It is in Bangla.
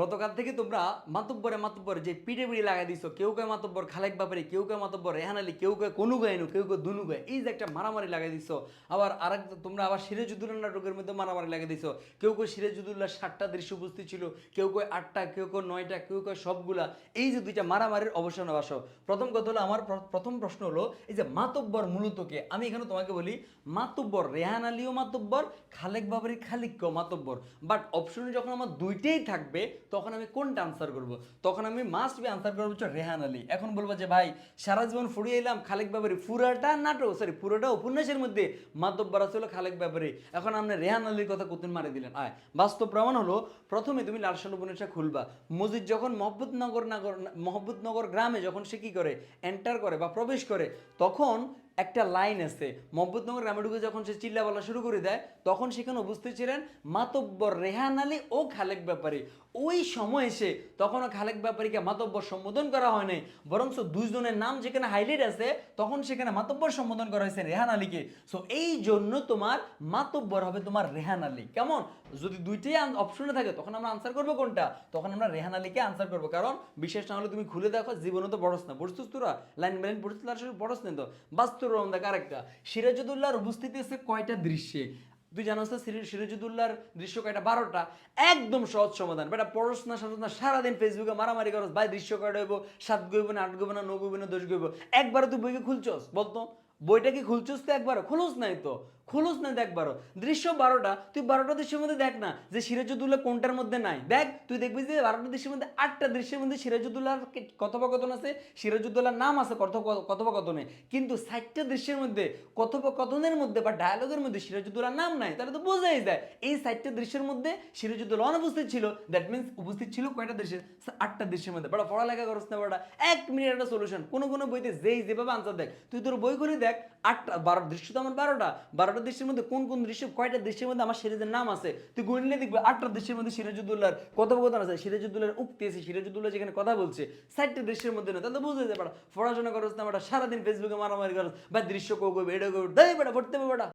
গতকাল থেকে তোমরা মাতব্বরে মাতব্বরে যে পিঠে পিড়ে লাগাই দিছো, কেউ কে মাতব্বর খালেক বাপারি, কেউ কে মাতব্বর রেহান আলী, কেউ কে কোনো গাইনু কেউ কে দুনু গায় এই যে একটা মারামারি লাগাই দিছো, আবার আরেক তোমরা আবার সিরাজুদ্দৌলা নাটকের মধ্যে মারামারি লাগাই দিছো, কেউ কেউ সিরাজুদ্দৌলা সাতটা দৃশ্য উপস্থিত ছিল, কেউ কেউ আটটা, কেউ কেউ নয়টা, কেউ কেউ সবগুলা, এই যে দুইটা মারামারির অবসান আসো প্রথম কথা হলো আমার প্রথম প্রশ্ন হলো, এই যে মাতব্বর মূলত কে? আমি এখানে তোমাকে বলি, মাতব্বর রেহান আলীও মাতব্বর, খালেক বাবারি খালিককেও মাতব্বর। বাট অপশনে যখন আমার দুইটাই থাকবে তখন আমি কোনটা আনসার করব? তখন আমি মাস্ট বি আনসার করব হচ্ছে রেহান আলী। এখন বলব যে, ভাই, সারা জীবন ফুরিয়ে এলাম খালেক বাবারি। পুরাটা নাটক সরি পুরোটা উপন্যাসের মধ্যে মাতব্বর আছে হলো খালেক বাবারি। এখন আপনি রেহান আলীর কথা কতদিন মারে দিলেন। আয়, বাস্তব প্রমাণ হলো, প্রথমে তুমি লালসান উপন্যাসটা খুলবা। মসজিদ যখন মহব্বতনগর নগর, মহব্বতনগর গ্রামে যখন সে কি করে? এন্টার করে বা প্রবেশ করে, তখন একটা লাইন আছে। মহব্বতনগর গ্রামে ঢুকে যখন সে চিল্লা বলা শুরু করে দেয়, তখন সেখানে উপস্থিত ছিলেন মাতব্বর রেহান আলী ও খালেক ব্যাপারী। ওই সময় এসে তখনও খালেক ব্যাপারীকে মাতব্বর সম্বোধন করা হয় নাই, বরঞ্চ দুইজনের নাম যেখানে হাইলাইট আছে, তখন সেখানে মাতব্বর সম্বোধন করা হয়েছে রেহান আলীকে। সো এই জন্য তোমার মাতব্বর হবে তোমার রেহান আলী। কেমন? যদি দুইটাই অপশনে থাকে, তখন আমরা আনসার করব কোনটা? তখন আমরা রেহান আলীকে আনসার করব, কারণ বিশেষ না হলে তুমি খুলে দেখো, জীবনে তো বড়স না। বুঝছিস তোরা? লাইন লাইন পড়ছিস বড়স না তো। বাস্তব আরেকটা সিরাজুদ্দৌল্লাহর উপস্থিতি আছে কয়টা দৃশ্যে? তুই জানোস না সিরি- দৃশ্য কয়টা? বারোটা। একদম সহজ সমাধান। বেটা পড়াশোনা সারাদিন ফেসবুকে মারামারি করস। ভাই, দৃশ্য কয়টা হইব? সাত গইব না, আট গইব না, নৌ গইব না, দশ গইব? একবার তুই বইকে খুলছস? বলতো। বইটা কি খুলছস তো একবার খুলুস নাই তো। খুলুস না দেখ বারো। দৃশ্য বারোটা, তুই বারোটা দৃশ্যের মধ্যে দেখ না যে সিরাজুদ্দৌল্লাহ কোনটার মধ্যে নাই। দেখ, তুই দেখবি যে বারোটা দৃশ্যের মধ্যে, আটটা দৃশ্যের মধ্যে সিরাজুদ্দৌল্লাহর কে- কথোপকথন আছে? সিরাজুদ্দৌল্লাহর নাম আছে কথোপকথনে। কিন্তু ষাটটা দৃশ্যের মধ্যে, কথোপকথনের মধ্যে বা ডায়ালগের মধ্যে সিরাজুদ্দৌলার নাম নাই, তাহলে তো বোঝাই যায়। এই ষাটটা দৃশ্যের মধ্যে সিরাজুদ্দৌলা অনুপস্থিত ছিল দ্যাট মিনস উপস্থিত ছিল কয়টা দৃশ্যের? আটটা দৃশ্যের মধ্যে। বড়, পড়ালেখা করছ না বড়া। এক মিনিট একটা সলিউশন কোনো কোনো বইতে যেই যেভাবে আনসার দেখ তুই তোর বই দেখ আটটা, বারো দৃশ্য তো আমার বারোটা। বারোটা দৃশ্যের মধ্যে কোন কোন দৃশ্য, কয়টা দৃশ্যের মধ্যে আমার সিরিজের নাম আছে? তুই গুনলে দেখবি, আটটা দৃশ্যের মধ্যে সিরাজুদ্দোল্লার কথোপকথন আছে। সিরাজুদ্দোল্লার উক্তি আছে সিরাজুদ্দোল্লা যেখানে কথা বলছে ষাটটা দৃশ্যের মধ্যে না তাহলে বুঝে যাবে পড়াশোনা করছ না সারাদিন ফেসবুকে মারামারি করছ বা দৃশ্য কো কইবে, এটা কইবে দেয় বেটা, পড়তে হবে বেটা।